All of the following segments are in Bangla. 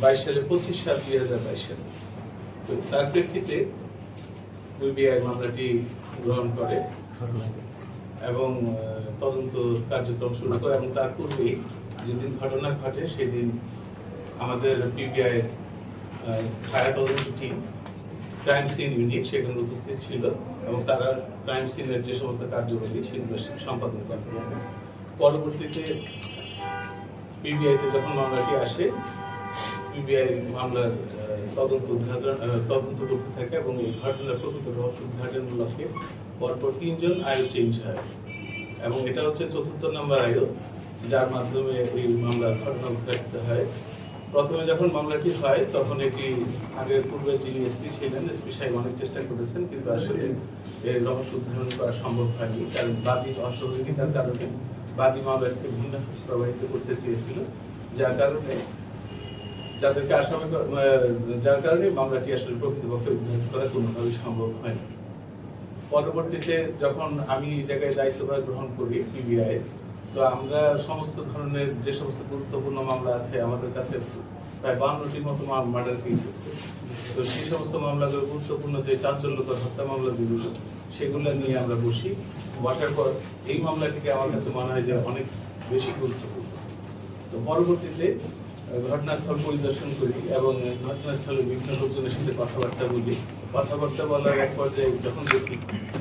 বাইশ সালে পঁচিশ সাল দুই হাজার বাইশ সালে তো তার প্রেক্ষিতে বিবিআই মামলাটি গ্রহণ করে এবং তদন্ত কার্যক্রম শুরু করে এবং তার পূর্বেই যেদিন ঘটনা ঘটে, সেদিন আমাদের পিবিআই ছায়া তদন্ত টিম ক্রাইম সিন ইউনিট সেখানে উপস্থিত ছিল এবং তারা ক্রাইম সিনের যে সমস্ত কার্যকরী সেগুলো সম্পাদন করে পরবর্তীতে পিবিআইতে যখন মামলাটি আসে পিবিআই মামলার তদন্ত উদ্ঘাটন তদন্ত করতে থাকে এবং এই ঘটনার প্রকৃত রহস্য উদ্ঘাটনের লক্ষ্যে পরপর তিনজন আয়ু চেঞ্জ হয়। এবং এটা হচ্ছে চতুর্থ নম্বর আয়ু যার মাধ্যমে এই মামলার ঘটনা উদ্ঘাটিত হয়। প্রথমে যখন মামলাটি হয়, তখন এটি আগের পূর্বে যিনি এসপি ছিলেন, এসপি সাহেব অনেক চেষ্টা করেছেন, কিন্তু আসলে এর রহস্য উদ্ধারণ করা সম্ভব হয়নি, কারণ বাদী অসহযোগিতার কারণে বাদী মামলাকে ভিন্ন প্রবাহিত করতে চেয়েছিল। যার কারণে যাদেরকে আসামি যার কারণে মামলাটি আসলে প্রকৃতপক্ষে উদ্ধার করা কোনোভাবেই সম্ভব হয়নি। পরবর্তীতে যখন আমি এই জায়গায় দায়িত্বভার গ্রহণ করি পিবিআই তো আমরা সমস্ত ধরনের যে সমস্ত গুরুত্বপূর্ণ মামলা আছে, আমাদের কাছে প্রায় বাউন্নটির মতো মার্ডার কেস আছে। তো সেই সমস্ত মামলাগুলো গুরুত্বপূর্ণ যে চাঞ্চল্যকর হত্যা মামলা যেগুলো সেগুলো নিয়ে আমরা বসি। বসার পর এই মামলাটিকে আমার কাছে মনে হয় যে অনেক বেশি গুরুত্বপূর্ণ। তো পরবর্তীতে ঘটনাস্থল পরিদর্শন করি এবং ঘটনাস্থলে বিভিন্ন লোকজনের সাথে কথাবার্তা বলি। কথাবার্তা বলার এক পর্যায়ে যখন দেখি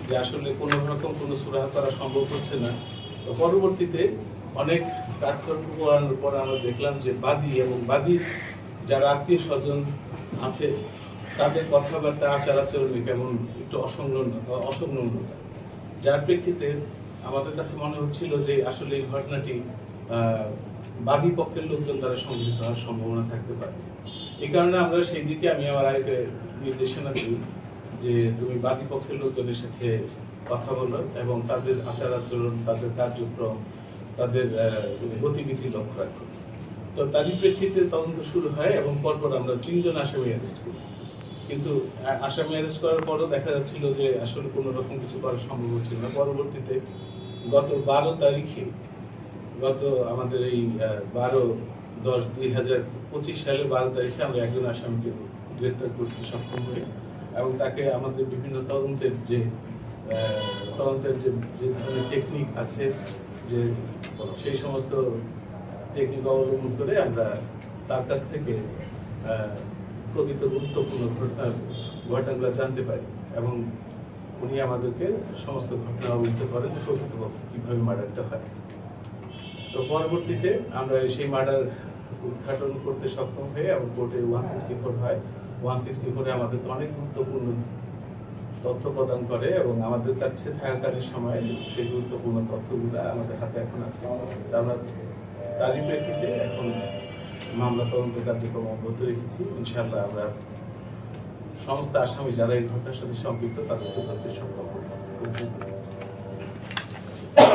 যে আসলে কোনো রকম কোনো সুরাহা করা সম্ভব হচ্ছে না তো পরবর্তীতে অনেক পোড়ানোর পর আমরা দেখলাম যে বাদী এবং বাদীর যারা আত্মীয় স্বজন আছে, তাদের কথাবার্তা আচার আচরণে কেমন একটু অসংলগ্ন অসংলগ্নতা যার প্রেক্ষিতে আমাদের কাছে মনে হচ্ছিল যে আসলে এই ঘটনাটি বাদী পক্ষের লোকজন দ্বারা সংঘটিত হওয়ার সম্ভাবনা থাকতে পারে। এই কারণে আমরা সেই দিকে আমি আমার আগে নির্দেশনা দিই যে তুমি বাদী পক্ষের লোকজনের সাথে কথা বলো এবং তাদের আচার আচরণ, তাদের কার্যক্রম, তাদের গতিবিধি লক্ষ্য রাখো তো তারই প্রেক্ষিতে তদন্ত শুরু হয় এবং পরপর আমরা তিনজন আসামি অ্যারেস্ট করি। কিন্তু আসামি অ্যারেস্ট করার পরও দেখা যাচ্ছিল যে আসলে কোনো রকম কিছু করা সম্ভব হচ্ছিল না। পরবর্তীতে গত বারো তারিখে, গত আমাদের এই বারো দশ দুই হাজার পঁচিশ সালে বারো তারিখে আমরা একজন আসামিকে গ্রেপ্তার করতে সক্ষম হই এবং তাকে আমাদের বিভিন্ন তদন্তের যে তদন্তের যে যে ধরনের টেকনিক আছে, যে সেই সমস্ত টেকনিক অবলম্বন করে আমরা তার কাছ থেকে প্রকৃত গুরুত্বপূর্ণ ঘটনার ঘটনাগুলো জানতে পারি এবং উনি আমাদেরকে সমস্ত ঘটনা অবহিত করেন যে প্রকৃতপক্ষে কীভাবে মার্ডারটা হয়। তো পরবর্তীতে আমরা সেই মার্ডার উদ্ঘাটন করতে সক্ষম হয়ে এবং কোর্টে ওয়ান সিক্সটি ফোর হয়। ওয়ান সিক্সটি ফোরে আমাদের অনেক গুরুত্বপূর্ণ তথ্য প্রদান করে এবং আমাদের কাছে থাকাকালীন সময়ে সেই গুরুত্বপূর্ণ তথ্যগুলো আমাদের হাতে এখন আছে। আমরা তারই প্রেক্ষিতে এখন মামলা তদন্ত কার্যক্রম অব্যাহত রেখেছি। ইনশাআল্লাহ আমরা সমস্ত আসামি যারা এই ঘটনার সাথে সম্পৃক্ত তাদেরকে ধরতে সক্ষম